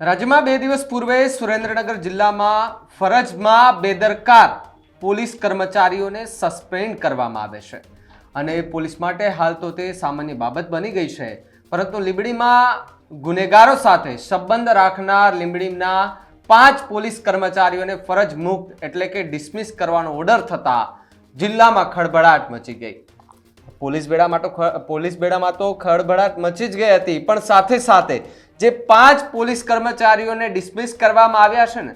રાજ્યમાં બે દિવસ પૂર્વે સુરેન્દ્રનગર જિલ્લામાં ફરજમાં બેદરકાર પોલીસ કર્મચારીઓને સસ્પેન્ડ કરવામાં આવે છે. અને પોલીસ માટે હાલ તો તે સામાન્ય બાબત બની ગઈ છે. પરંતુ લીંબડીમાં ગુનેગારો સાથે સંબંધ રાખનાર લીંબડીના પાંચ પોલીસ કર્મચારીઓને ફરજ મુક્ત એટલે કે ડિસમિસ કરવાનો ઓર્ડર થતાં જિલ્લામાં ખળભળાટ મચી ગઈ. પોલીસ બેડામાં તો પોલીસ બેડામાં તો ખળભળાટ મચી જ ગઈ હતી, પણ સાથે સાથે જે પાંચ પોલીસ કર્મચારીઓને ડિસમિસ કરવામાં આવ્યા છે ને,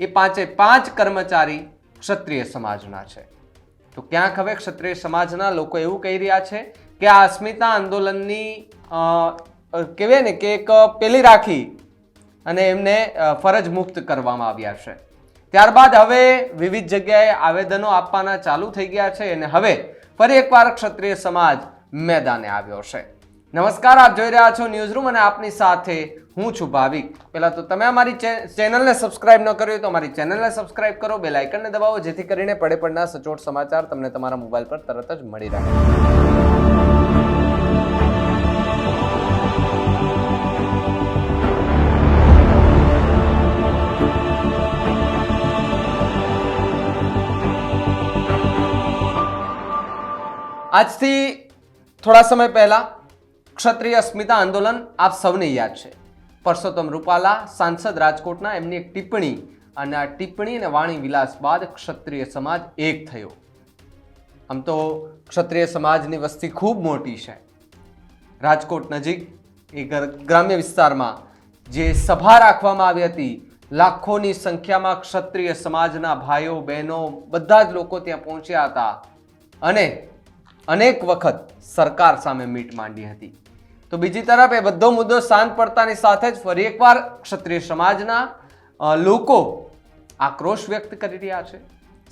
એ પાંચે પાંચ કર્મચારી ક્ષત્રિય સમાજના છે. તો ક્યાંક હવે ક્ષત્રિય સમાજના લોકો એવું કહી રહ્યા છે કે આ અસ્મિતા આંદોલનની કહેવાય ને કે એક પેલી રાખી અને એમને ફરજ મુક્ત કરવામાં આવ્યા છે. ત્યારબાદ હવે વિવિધ જગ્યાએ આવેદનો આપવાના ચાલુ થઈ ગયા છે અને હવે ફરી એકવાર ક્ષત્રિય સમાજ મેદાને આવ્યો છે. નમસ્કાર, આપ જોઈ રહ્યા છો ન્યૂઝ રૂમ અને આપની સાથે હું છું ભાવિક. પહેલાં તો તમે અમારી ચેનલને સબસ્ક્રાઇબ ન કરી હોય તો અમારી ચેનલને સબસ્ક્રાઇબ કરો બે લાઇકનને દબાવો, જેથી કરીને પડે પડના સચોટ સમાચાર તમને તમારા મોબાઈલ પર તરત જ મળી રહે. આજથી થોડા સમય પહેલાં ક્ષત્રિય અસ્મિતા આંદોલન આપ સૌને યાદ છે. પરસોત્તમ રૂપાલા સાંસદ રાજકોટના એમની એક ટિપ્પણી અને આ ટિપ્પણી અને વાણી વિલાસ બાદ ક્ષત્રિય સમાજ એક થયો. આમ તો ક્ષત્રિય સમાજની વસ્તી ખૂબ મોટી છે. રાજકોટ નજીક એ ગર- ગ્રામ્ય વિસ્તારમાં જે સભા રાખવામાં આવી હતી, લાખોની સંખ્યામાં ક્ષત્રિય સમાજના ભાઈઓ, બહેનો બધા જ લોકો ત્યાં પહોંચ્યા હતા અને અનેક વખત સરકાર સામે મીટ માંડી હતી. તો બીજી તરફ એ બધો મુદ્દો શાંત પડતાની સાથે જ ફરી એકવાર ક્ષત્રિય સમાજના લોકો આક્રોશ વ્યક્ત કરી રહ્યા છે.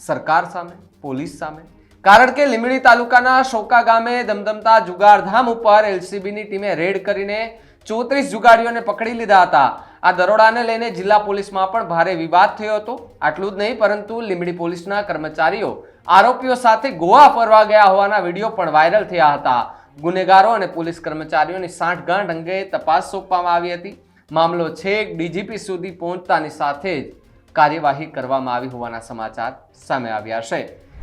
સરકાર સામે, પોલીસ સામે. કારણ કે લીંબડી તાલુકાના શોકા ગામે દમદમતા જુગારધામ ઉપર એલસીબીની ટીમે રેડ કરીને ચોત્રીસ જુગારીઓને પકડી લીધા હતા. આ દરોડાને લઈને જિલ્લા પોલીસમાં પણ ભારે વિવાદ થયો હતો. આટલું જ નહીં, પરંતુ લીંબડી પોલીસના કર્મચારીઓ આરોપીઓ સાથે ગોવા ફરવા ગયા હોવાના વીડિયો પણ વાયરલ થયા હતા. ગુનેગારો અને પોલીસ કર્મચારીઓની સાંઠગાંઠ અંગે તપાસ સોંપવામાં આવી હતી. મામલો છેક ડીજીપી સુધી પહોંચતાની સાથે જ કાર્યવાહી કરવામાં આવી હોવાના સમાચાર સામે આવ્યા છે.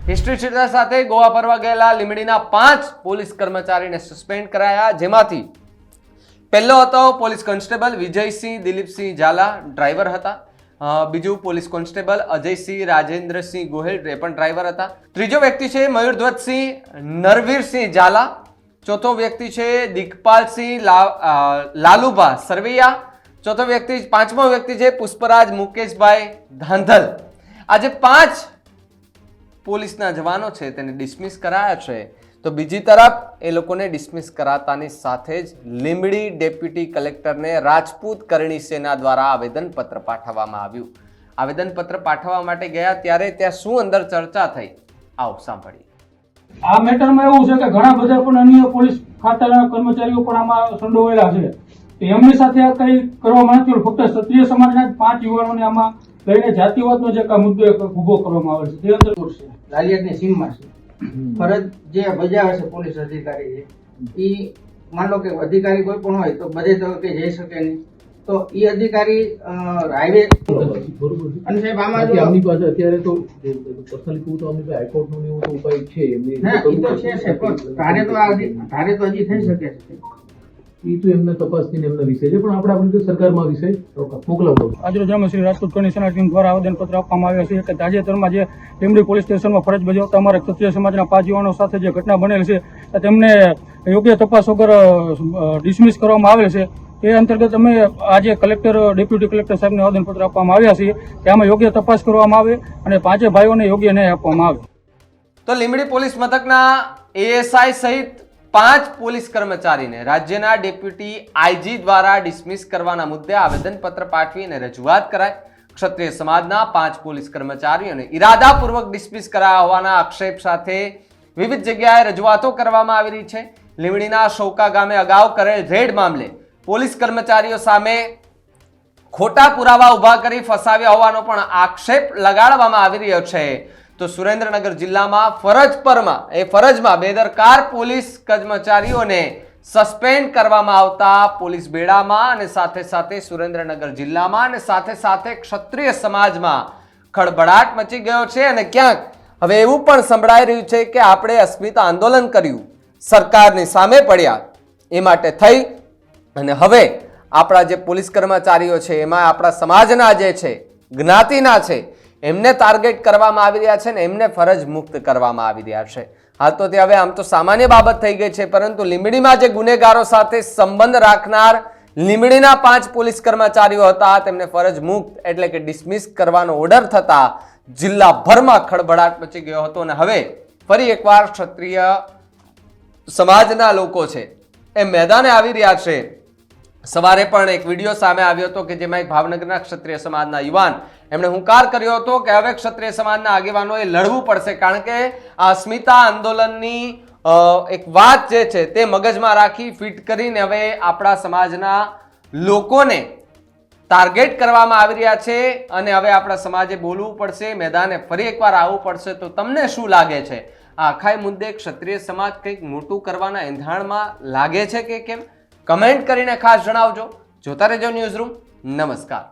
હિસ્ટ્રી શીટર સાથે ગોવા ફરવા ગયેલા લીમડીના પાંચ પોલીસ કર્મચારીને સસ્પેન્ડ કરાયા. જેમાંથી પહેલો હતો police constable Vijaysinh, Dilipsinh Zala driver હતા. બીજું પોલીસ કોન્સ્ટેબલ અજયસિંહ રાજેન્દ્રસિંહ ગોહિલ, એ પણ ડ્રાઈવર હતા. ત્રીજો વ્યક્તિ છે મયુરધ્વજસિંહ નરવીરસિંહ ઝાલા. ચોથો વ્યક્તિ છે દિગપાલસિંહ લાલુભા સરવૈયા. ચોથો વ્યક્તિ, પાંચમો વ્યક્તિ છે પુષ્પરાજ મુકેશભાઈ ધાંધલ. આજે પાંચ પોલીસના જવાનો છે, તેને ડિસમિસ કરાયા છે. તો બીજી તરફ એ લોકોને ડિસમિસ કરાતાની સાથે જ લીંબડી ડેપ્યુટી કલેક્ટરને રાજપૂત કરણી સેના દ્વારા આવેદનપત્ર પાઠવવામાં આવ્યું. આવેદનપત્ર પાઠવવા માટે ગયા ત્યારે ત્યાં શું અંદર ચર્ચા થઈ? આવો સાંભળીએ. આ મેટરમાં એવું છે કે ઘણા બધા પણ અન્ય પોલીસ ખાતાના કર્મચારીઓ પણ આમાં સંડોવાયેલા છે. તો એમની સાથે આ કંઈ કરવામાં નથી આવ્યું. ફક્ત ક્ષત્રિય સમાજના પાંચ યુવાનોને આમાં લઈને જાતિવાદનો જે કા મુદ્દો ઊભો ઊભો કરવામાં આવે છે. તે અંદર છે લાલિયાતની સીમમાં છે. ફરજ જે બજાવે છે પોલીસ અધિકારી છે ઈ માન લો કે અધિકારી કોઈ પણ હોય તો બધે તબક્કે જઈ શકે નહીં. તો એ અધિકારી હાઈવે અને સાહેબ આમાં જો આમની પાસે અત્યારે તો પર્સનલી કહું તો આમની પાસે હાઈકોર્ટનો ને એવો તો ઉપાય છે એમની તો છે છે પણ તારે તો આ અધિ- તો હજી થઈ શકે છે. ઈ તો એમને તપાસની એમના વિષય છે. પણ આપણે આપણી સરકારમાં વિષય મોકલાવવો આજરોજ અમે શ્રી રાજકોટ કમિશનર ટીમ દ્વારા આવેદનપત્ર આપવામાં આવ્યા છે કે તાજેતરમાં જે લીમડી પોલીસ સ્ટેશનમાં ફરજ બજાવતા અમારા ક્ષત્રિય સમાજના પાંચ યુવાનો સાથે જે ઘટના બનેલ છે તેમને યોગ્ય તપાસ વગર ડિસમિસ કરવામાં આવેલ છે. એ અંતર્ગત અમે આજે કલેક્ટર ડેપ્યુટી કલેક્ટર સાહેબને આવેદનપત્ર આપવામાં આવ્યા છીએ કે આમાં યોગ્ય તપાસ કરવામાં આવે અને પાંચે ભાઈઓને યોગ્ય ન્યાય આપવામાં આવે. તો લીમડી પોલીસ મથકના એએસઆઈ સહિત પાંચ પોલીસ કર્મચારીને રાજ્યના ડેપ્યુટી આઈજી દ્વારા ડિસમિસ કરવાના મુદ્દે આવેદનપત્ર પાઠવીને રજૂઆત કરાય ક્ષત્રિય સમાજના પાંચ પોલીસ કર્મચારીઓને ઇરાદાપૂર્વક ડિસમિસ કરાયા હોવાના આક્ષેપ સાથે વિવિધ જગ્યાએ રજૂઆતો કરવામાં આવી રહી છે. લીમડીના શોકા ગામે અગાઉ કરેલ રેડ મામલે પોલીસ કર્મચારીઓ સામે ખોટા પુરાવા ઊભા કરી ફસાવ્યા હોવાનો પણ આક્ષેપ લગાડવામાં આવી રહ્યો છે. તો સુરેન્દ્રનગર જિલ્લામાં ફરજ પરમાં, એ ફરજમાં બેદરકાર પોલીસ કર્મચારીઓને સસ્પેન્ડ કરવામાં આવતા પોલીસ બેડામાં અને સાથે સાથે સુરેન્દ્રનગર જિલ્લામાં અને સાથે સાથે ક્ષત્રિય સમાજમાં ખળભળાટ મચી ગયો છે અને ક્યાંક હવે એવું પણ સંભળાઈ રહ્યું છે કે આપણે અસ્મિતા આંદોલન કર્યું, સરકારની સામે પડ્યા, એ માટે થઈ અને હવે આપણા જે પોલીસ કર્મચારીઓ છે, એમાં આપણા સમાજના જે છે, જ્ઞાતિના છે એમને ટાર્ગેટ કરવામાં આવી રહ્યા છે ને એમને ફરજ મુક્ત કરવામાં આવી રહ્યા છે. હા તો તે હવે આમ તો સામાન્ય બાબત થઈ ગઈ છે, પરંતુ લીંબડીમાં જે ગુનેગારો સાથે સંબંધ રાખનાર લીંબડીના પાંચ પોલીસ કર્મચારીઓ હતા, તેમને ફરજ મુક્ત એટલે કે ડિસમિસ કરવાનો ઓર્ડર થતા જિલ્લાભરમાં ખળભળાટ મચી ગયો હતો અને હવે ફરી એકવાર ક્ષત્રિય સમાજના લોકો છે, એ મેદાને આવી રહ્યા છે. સવારે પણ એક વીડિયો સામે આવ્યો હતો કે જેમાં એક ભાવનગરના ક્ષત્રિય સમાજના યુવાન, એમણે હુંકાર કર્યો હતો કે હવે ક્ષત્રિય સમાજના આગેવાનોએ લડવું પડશે કારણ કે આ અસ્મિતા આંદોલનની એક વાત જે છે તે મગજમાં રાખી ફિટ કરીને હવે આપણા સમાજના લોકોને ટાર્ગેટ કરવામાં આવી રહ્યા છે અને હવે આપણા સમાજે બોલવું પડશે, મેદાને ફરી એકવાર આવવું પડશે. તો તમને શું લાગે છે? આ આખાય મુદ્દે ક્ષત્રિય સમાજ કંઈક મોટું કરવાના એંધાણમાં લાગે છે કે કેમ? કમેન્ટ કરીને ખાસ જણાવજો. જોતા રહેજો ન્યૂઝ રૂમ નમસ્કાર.